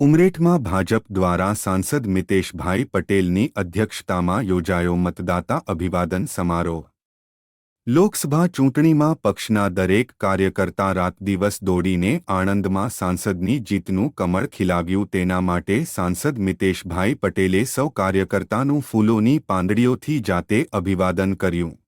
ઉમરેઠમાં ભાજપ દ્વારા સાંસદ મિતેશભાઈ પટેલની અધ્યક્ષતામાં યોજાયો મતદાતા અભિવાદન સમારોહ. લોકસભા ચૂંટણીમાં પક્ષના દરેક કાર્યકર્તા રાત દિવસ દોડીને આણંદમાં સાંસદની જીતનું કમળ ખીલાવ્યું તેના માટે સાંસદ મિતેશભાઈ પટેલે સૌ કાર્યકર્તાનું ફૂલોની પાંદડીઓથી જાતે અભિવાદન કર્યું.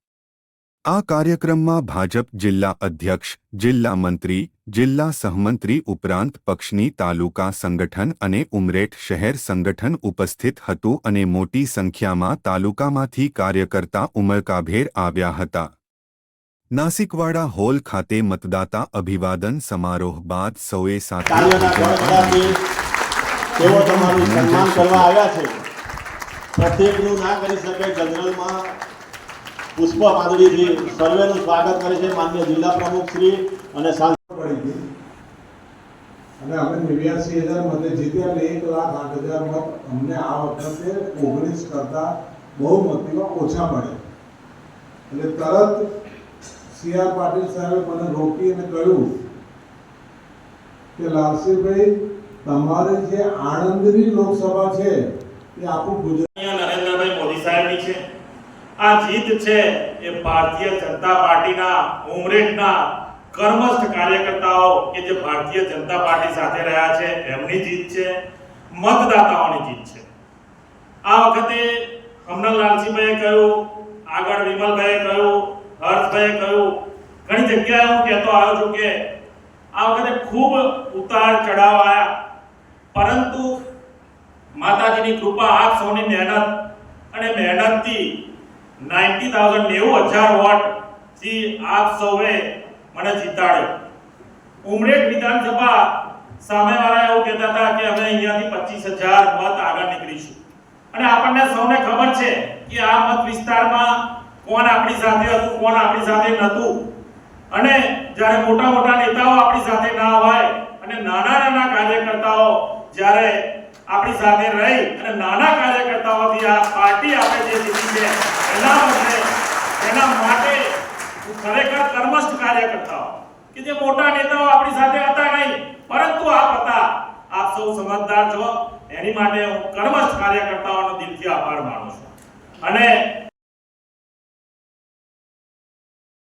આ કાર્યક્રમમાં ભાજપ જિલ્લા અધ્યક્ષ, જિલ્લા મંત્રી, જિલ્લા સહમંત્રી ઉપરાંત પક્ષની તાલુકા સંગઠન અને ઉમરેઠ શહેર સંગઠન ઉપસ્થિત હતું અને મોટી સંખ્યામાં તાલુકામાંથી કાર્યકર્તા ઉમળકાભેર આવ્યા હતા. નાસિકવાડા હોલ ખાતે મતદાતા અભિવાદન સમારોહ બાદ સૌએ સાથે પ્રત્યેકનું ના કરી શકે જનરલમાં પુષ્પ માધુરીજી સર્વેનું સ્વાગત કરે છે માન્ય જિલ્લા પ્રમુખ શ્રી અને સાંસદ અને અમે નેવ્યાસી હજાર મતે જીત્યા એટલે એક લાખ આઠ હજાર મત અમને આ વખતે ઓગણીસ કરતા બહુ મતીમાં ઓછા પડે એટલે તરત સી આર પાટીલ સાહેબે મને રોકી અને કહ્યું કે લાલસીભાઈ તમારી જે આણંદની લોકસભા છે એ આપણું ગુજરાત નરેન્દ્રભાઈ મોદી સાહેબની છે. આ જીત છે એ ભારતીય જનતા પાર્ટીના ઉમરેઠના કર્મસ્થ કાર્યકર્તાઓ કે જે ભારતીય જનતા પાર્ટી સાથે રહ્યા છે, એમની જીત છે, મતદાતાઓની જીત છે. આ વખતે હમણાં લાલજીભાઈએ કહ્યું, આગળ વિમલભાઈએ કહ્યું, હર્ષભાઈએ કહ્યું, ઘણી જગ્યાએ હું કહેતો આવ્યો છું કે આ વખતે ખૂબ ઉતાર ચઢાવ આવ્યા પરંતુ માતાજીની કૃપા આપ સૌની મહેનત અને મહેનતથી 90000 નેવું હજાર વોટથી આપ સૌએ મને જીતાડ્યો. ઉમરેઠ વિધાનસભા સામેવાળા એવું કહેતા હતા કે અમે અહીંયાથી પચીસ હજાર મત આગળ નીકળીશું. અને આપણને સૌને ખબર છે કે આ મત વિસ્તારમાં કોણ આપણી સાથે હતું, કોણ આપણી સાથે નહોતું. અને જ્યારે મોટા મોટા નેતાઓ આપણી સાથે ના હોય અને નાના નાના કાર્યકર્તાઓ જ્યારે આપણી સાથે રહી અને નાના કાર્યકર્તાઓથી આ પાર્ટી આપણે જે જીતી છે એના માટે એના માટે હું ખરેખર કર્મસ્થ કાર્યકર્તાઓ કે જે મોટા નેતાઓ આપણી સાથે હતા નહીં, પરંતુ આપ હતા. આપ સૌ સમજદાર છો. એની માટે હું કર્મસ્થ કાર્યકર્તાઓનો દિલથી આભાર માનું છું. અને